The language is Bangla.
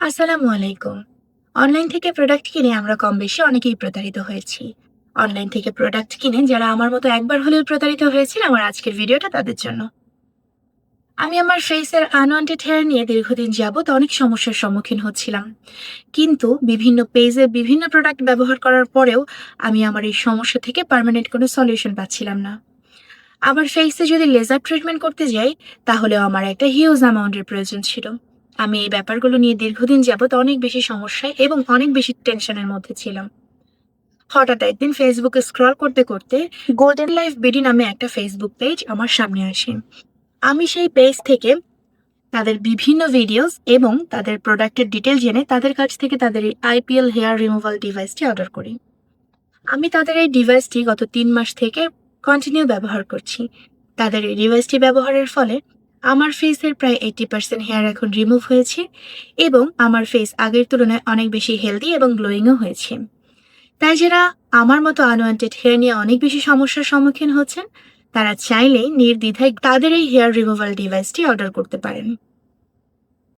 আসসালামু আলাইকুম। অনলাইন থেকে প্রোডাক্ট কিনে আমরা কম বেশি অনেকেই প্রতারিত হয়েছি। অনলাইন থেকে প্রোডাক্ট কিনে যারা আমার মতো একবার হলেও প্রতারিত হয়েছিল আমার আজকের ভিডিওটা তাদের জন্য। আমি আমার ফেসের আনওয়ান্টেড হেয়ার নিয়ে দীর্ঘদিন যাবত অনেক সমস্যার সম্মুখীন হচ্ছিলাম। কিন্তু বিভিন্ন পেজে বিভিন্ন প্রোডাক্ট ব্যবহার করার পরেও আমি আমার এই সমস্যা থেকে পার্মানেন্ট কোনো সলিউশন পাচ্ছিলাম না। আমার ফেসে যদি লেজার ট্রিটমেন্ট করতে যাই, তাহলেও আমার একটা হিউজ অ্যামাউন্টের প্রয়োজন ছিল। আমি এই ব্যাপারগুলো নিয়ে দীর্ঘদিন যাবত অনেক বেশি সমস্যায় এবং অনেক বেশি টেনশনের মধ্যে ছিলাম। হঠাৎ একদিন ফেসবুকে স্ক্রল করতে করতে গোল্ডেন লাইফ বিডি নামে একটা ফেসবুক পেজ আমার সামনে আসে। আমি সেই পেজ থেকে তাদের বিভিন্ন ভিডিওস এবং তাদের প্রোডাক্টের ডিটেল জেনে তাদের কাছ থেকে তাদের এই আইপিএল হেয়ার রিমুভাল ডিভাইসটি অর্ডার করি। আমি তাদের এই ডিভাইসটি গত তিন মাস থেকে কন্টিনিউ ব্যবহার করছি। তাদের এই ডিভাইসটি ব্যবহারের ফলে আমার ফেসের প্রায় এইটি পার্সেন্ট হেয়ার এখন রিমুভ হয়েছে এবং আমার ফেস আগের তুলনায় অনেক বেশি হেলদি এবং গ্লোয়িংও হয়েছে। তাই যারা আমার মতো আনওয়ান্টেড হেয়ার নিয়ে অনেক বেশি সমস্যার সম্মুখীন হচ্ছেন, তারা চাইলেই নির্দ্বিধায় তাদের এই হেয়ার রিমুভাল ডিভাইসটি অর্ডার করতে পারেন।